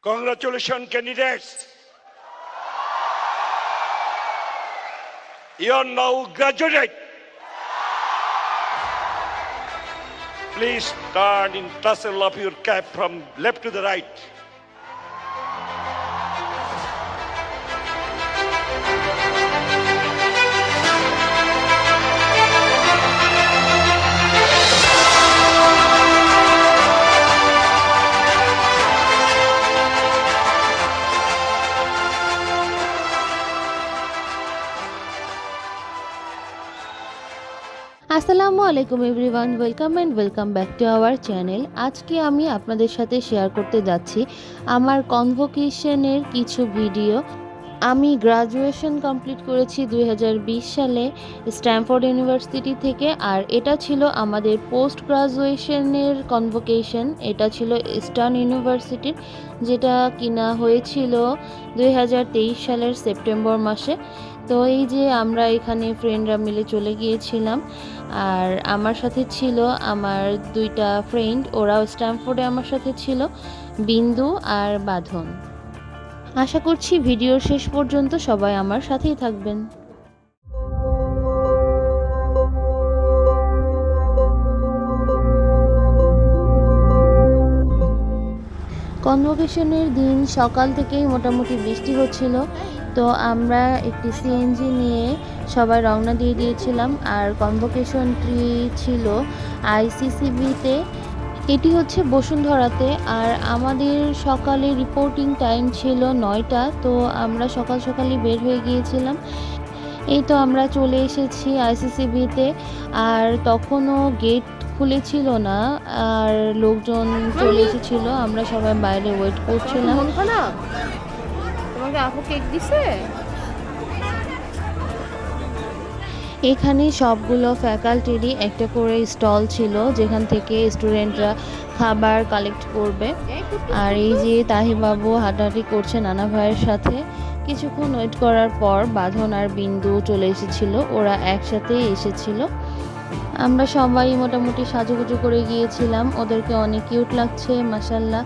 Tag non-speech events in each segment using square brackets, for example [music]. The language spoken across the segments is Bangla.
Congratulations, candidates. You are now graduated. Please turn in tassel of your cap from left to the right. আসসালামু আলাইকুম everyone, welcome and welcome back to our channel. আজকে আমি আপনাদের সাথে শেয়ার করতে যাচ্ছি আমার কনভোকেশনের কিছু ভিডিও আমি গ্রাজুয়েশন কমপ্লিট করেছি দুই হাজার বিশ সালে স্ট্যামফোর্ড ইউনিভার্সিটি থেকে, আর এটা ছিল আমাদের পোস্ট গ্রাজুয়েশনের কনভোকেশন এটা ছিল ইস্টার্ন ইউনিভার্সিটির যেটা কিনা হয়েছিল দুই হাজার তেইশ সালের সেপ্টেম্বর মাসে। তো এই যে আমরা এখানে ফ্রেন্ডরা মিলে চলে গিয়েছিলাম, আর আমার সাথে ছিল আমার দুইটা ফ্রেন্ড ওরাও স্ট্যামফোর্ডে আমার সাথে ছিল, বিন্দু আর বাঁধন। আশা করছি ভিডিওর শেষ পর্যন্ত সবাই আমার সাথেই থাকবেন। কনভোকেশনের দিন সকাল থেকেই মোটামুটি বৃষ্টি হচ্ছিল। তো আমরা একটি সিএনজি নিয়ে সবাই রওনা দিয়ে দিয়েছিলাম। আর কনভোকেশনটি ছিল আইসিসিবিতে এটি হচ্ছে বসুন্ধরাতে, আর আমাদের সকালে রিপোর্টিং টাইম ছিল নয়টা, তো আমরা সকাল সকালই বের হয়ে গিয়েছিলাম। এই তো আমরা চলে এসেছি আইসিসিবিতে আর তখনও গেট খুলেছিল না, আর লোকজন চলে এসেছিল, আমরা সবাই বাইরে ওয়েট করছিলাম। তোমাকে আপু কেক দিছে? এখানে সবগুলো ফ্যাকাল্টিরই একটা করে স্টল ছিল, যেখান থেকে স্টুডেন্টরা খাবার কালেক্ট করবে। আর এই যে তাহিবাবু হাঁটাহাঁটি করছে নানা ভাইয়ের সাথে, কিছুক্ষণ ওয়েট করার পর বাঁধন আর বিন্দু চলে এসেছিল, ওরা একসাথে এসেছিল। আমরা সবাই মোটামুটি সাজুগুজু করে গিয়েছিলাম, ওদেরকে অনেক কিউট লাগছে মাসাল্লাহ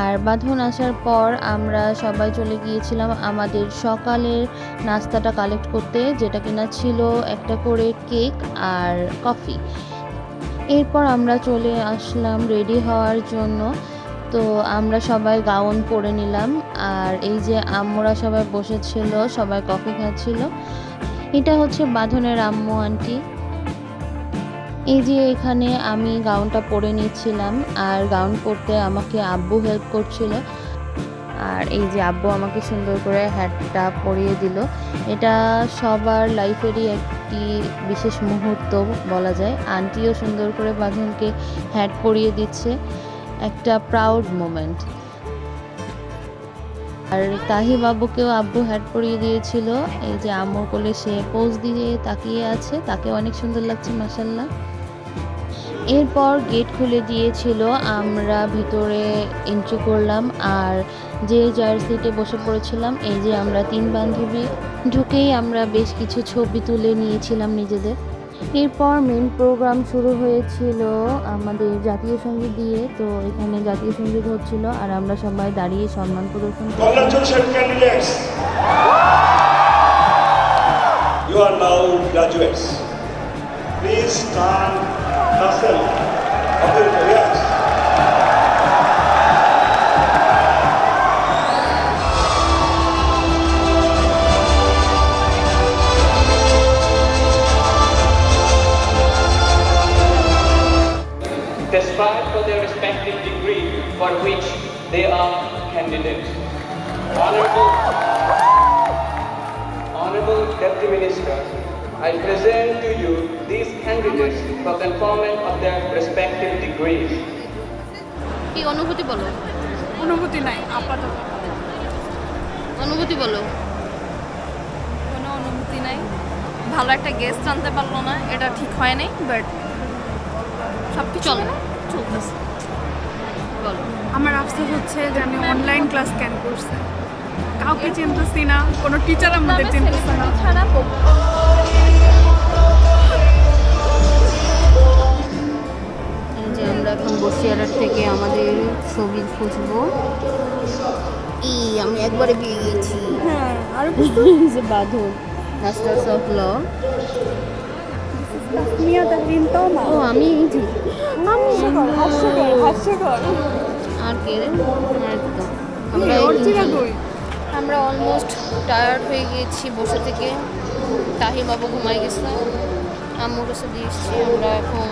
আর বাঁধন আসার পর আমরা সবাই চলে গিয়েছিলাম আমাদের সকালের নাস্তাটা কালেক্ট করতে, যেটা কিনা ছিল একটা করে কেক আর কফি এরপর আমরা চলে আসলাম রেডি হওয়ার জন্য। তো আমরা সবাই গাউন পরে নিলাম আর এই যে আম্মুরা সবাই বসেছিল, সবাই কফি খাচ্ছিল। এটা হচ্ছে বাঁধনের আম্মু আন্টি এই যে এখানে আমি গাউনটা পরে নিচ্ছিলাম, আর গাউন পরতে আমাকে আব্বু হেল্প করছিল। আর এই যে আব্বু আমাকে সুন্দর করে হ্যাটটা পরিয়ে দিল। এটা সবার লাইফেরই একটি বিশেষ মুহূর্ত বলা যায়। আন্টিও সুন্দর করে বাঁধনকে হ্যাট পরিয়ে দিচ্ছে। একটা প্রাউড মোমেন্ট আর তাহি বাবুকেও আব্বু হ্যাট পরিয়ে দিয়েছিল। এই যে আম্মুর কোলে সে পোজ দিয়ে তাকিয়ে আছে। তাকে অনেক সুন্দর লাগছে মাসাল্লাহ এরপর গেট খুলে দিয়েছিল, আমরা ভিতরে এন্ট্রি করলাম, আর যে যার সিটে বসে পড়েছিলাম, এই যে আমরা তিন বান্ধবী, ঢুকেই আমরা বেশ কিছু ছবি তুলে নিয়েছিলাম নিজেদের। এরপর মেন প্রোগ্রাম শুরু হয়েছিল আমাদের জাতীয় সংগীত দিয়ে, তো এখানে জাতীয় সংগীত হচ্ছিল, আর আমরা সবাই দাঁড়িয়ে সম্মান প্রদর্শন You. Please turn of your yes. They for their respective degree for which they are candidates. Honorable, Honorable Deputy Minister, I present to you these candidates for conferment of their respective degrees. কি অনুভূতি বলো? অনুভূতি নাই আপাতত। অনুভূতি বলো। কোনো অনুভূতি নাই। ভালো একটা গেস্ট আনতে পারল না এটা ঠিক হয় নাই বাট সব কিছু চলো। মিলে চলতেছে। বলো। আমার আফসোস হচ্ছে যে আমি অনলাইন ক্লাস ক্যান করছি। কাউকে চিনতেছি না কোনো টিচার আমাদের চিনতেছে না। একবারে পেয়ে গেছি। হ্যাঁ আর [laughs] যে বাঁধন। মাস্টার্স অফ ল ও আমি আর কে রে? আমরা অলমোস্ট টায়ার্ড হয়ে গিয়েছি বসে থেকে। তাহি বাবু ঘুমাই গেছে। আম্মুর কাছে দিয়ে এসেছি। আমরা এখন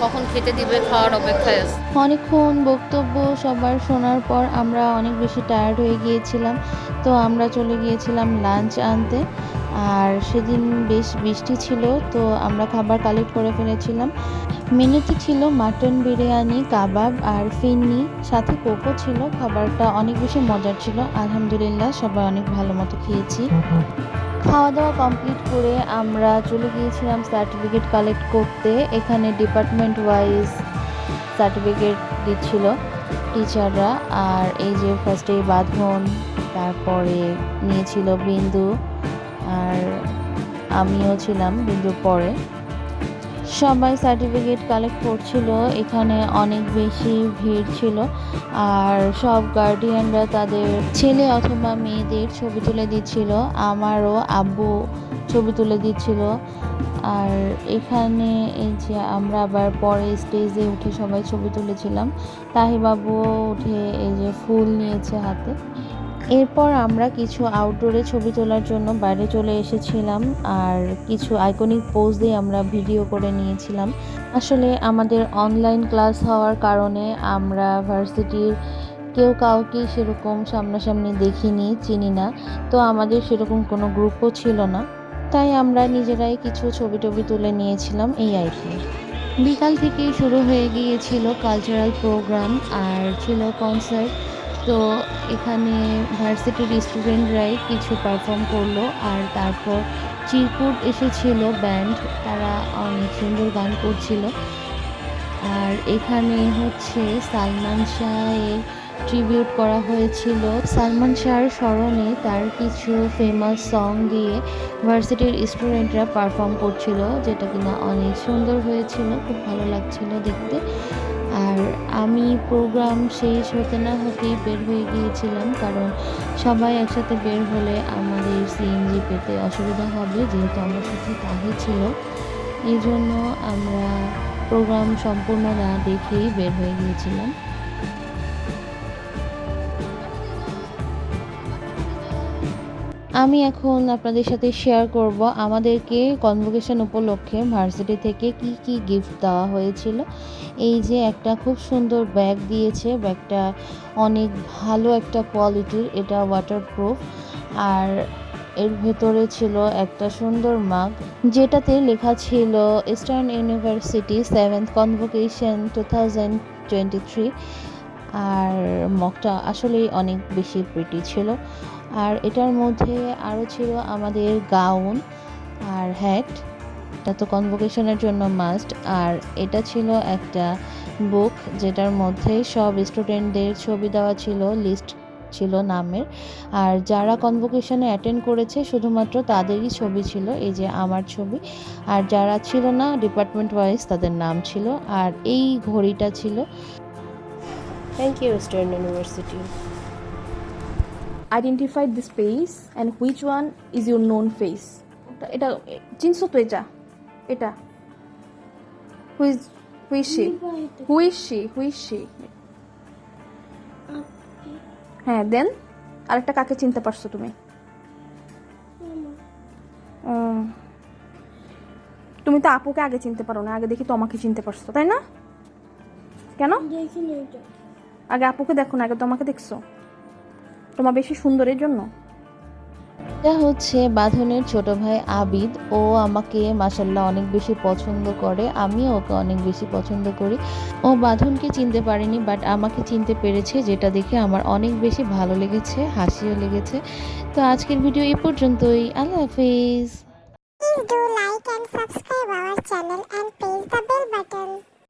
কখন খেতে দিবে খাওয়ার অপেক্ষায় আছে? অনেকক্ষণ বক্তব্য সবার শোনার পর আমরা অনেক বেশি টায়ার্ড হয়ে গিয়েছিলাম। তো আমরা চলে গিয়েছিলাম লাঞ্চ আনতে। আর সেদিন বেশ বৃষ্টি ছিল, তো আমরা খাবার কালেক্ট করে ফেলেছিলাম। মেনুতে ছিল মাটন বিরিয়ানি, কাবাব আর ফিন্নি সাথে কোকো ছিল। খাবারটা অনেক বেশি মজার ছিল। আলহামদুলিল্লাহ সবাই অনেক ভালো মতো খেয়েছি। খাওয়া দাওয়া কমপ্লিট করে আমরা চলে গিয়েছিলাম সার্টিফিকেট কালেক্ট করতে। এখানে ডিপার্টমেন্ট ওয়াইজ সার্টিফিকেট দিচ্ছিল টিচাররা আর এই যে ফার্স্টে বাঁধন তারপরে নিয়েছিল বিন্দু। আর আমিও ছিলাম বিন্দুর পরে। সবাই সার্টিফিকেট কালেক্ট করছিল, এখানে অনেক বেশি ভিড় ছিল। আর সব গার্ডিয়ানরা তাদের ছেলে অথবা মেয়েদের ছবি তুলে দিচ্ছিল, আমারও আব্বু ছবি তুলে দিচ্ছিল। আর এখানে এই যে আমরা আবার পরে স্টেজে উঠে সবাই ছবি তুলেছিলাম। তাহিবাবুও উঠে এই যে ফুল নিয়েছে হাতে। এরপর আমরা কিছু আউটডোরে ছবি তোলার জন্য বাইরে চলে এসেছিলাম আর কিছু আইকনিক পোজ দিয়ে আমরা ভিডিও করে নিয়েছিলাম। আসলে আমাদের অনলাইন ক্লাস হওয়ার কারণে আমরা ভার্সিটির কেউ কাউকে সেরকম সামনাসামনি দেখিনি, চিনি না। তো আমাদের সেরকম কোনো গ্রুপও ছিল না। তাই আমরা নিজেরাই কিছু ছবি টবি তুলে নিয়েছিলাম এই আর বিকাল থেকেই শুরু হয়ে গিয়েছিল কালচারাল প্রোগ্রাম আর ছিল কনসার্ট তো এখানে ভার্সিটির স্টুডেন্টরাই কিছু পারফর্ম করল আর তারপর চিরকুট এসেছিল ব্যান্ড তারা অনেক সুন্দর গান করছিল। আর এখানে হচ্ছে সালমান শাহের ট্রিবিউট করা হয়েছিল। সালমান শাহর স্মরণে তার কিছু ফেমাস সং দিয়ে ভার্সিটির স্টুডেন্টরা পারফর্ম করছিল, যেটা কিনা অনেক সুন্দর হয়েছিল, খুব ভালো লাগছিল দেখতে। আর আমি প্রোগ্রাম শেষ হতে না হতেই বের হয়ে গিয়েছিলাম, কারণ সবাই একসাথে বের হলে আমাদের সিএনজি পেতে অসুবিধা হবে, যেহেতু আমার সাথে তাহি ছিল। এই জন্য আমরা প্রোগ্রাম সম্পূর্ণ না দেখেই বের হয়ে গিয়েছিলাম। আমি এখন আপনাদের সাথে শেয়ার করব আমাদেরকে কনভোকেশন উপলক্ষে ভার্সিটি থেকে কি কি গিফট দেওয়া হয়েছিল। এই যে একটা খুব সুন্দর ব্যাগ দিয়েছে ব্যাগটা অনেক ভালো একটা কোয়ালিটির এটা ওয়াটারপ্রুফ আর এর ভেতরে ছিল একটা সুন্দর মাগ যেটাতে লেখা ছিল Eastern University seventh convocation two thousand twenty three আর মগটা আসলেই অনেক বেশি প্রিটি ছিল। আর এটার মধ্যে আরও ছিল আমাদের গাউন আর হ্যাট এটা তো কনভোকেশনের জন্য মাস্ট আর এটা ছিল একটা বুক যেটার মধ্যে সব স্টুডেন্টদের ছবি দেওয়া ছিল লিস্ট ছিল নামের। আর যারা কনভোকেশনে অ্যাটেন্ড করেছে, শুধুমাত্র তাদেরই ছবি ছিল, এই যে আমার ছবি। আর যারা ছিল না ডিপার্টমেন্ট ওয়াইজ তাদের নাম ছিল। আর এই ঘড়িটা ছিল thank you Eastern University identify the space and which one is your known face. এটা- চিনছো তো এটা এটা। Who's who's she who's she who's she হ্যাঁ দেন আরেকটা কাকে চিনতে পারছ তুমি? তুমি তো আপুকে আগে চিনতে পারো না আগে দেখি তোমাকে চিনতে পারছ তাই না? কেন? আগে আপুকে দেখো না আগে তোমাকে দেখছ। তোমার বেশি সুন্দরের জন্য? এটা হচ্ছে বাঁধনের ছোট ভাই আবিদ। ও আমাকে মাসাল্লাহ অনেক বেশি পছন্দ করে। আমিও ওকে অনেক বেশি পছন্দ করি। ও বাঁধনকে চিনতে পারেনি বাট আমাকে চিনতে পেরেছে যেটা দেখে আমার অনেক বেশি ভালো লেগেছে হাসিও লেগেছে। তো আজকের ভিডিও এই পর্যন্তই। আল্লাহ হাফিজ। Do like and subscribe our channel